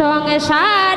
সংসারে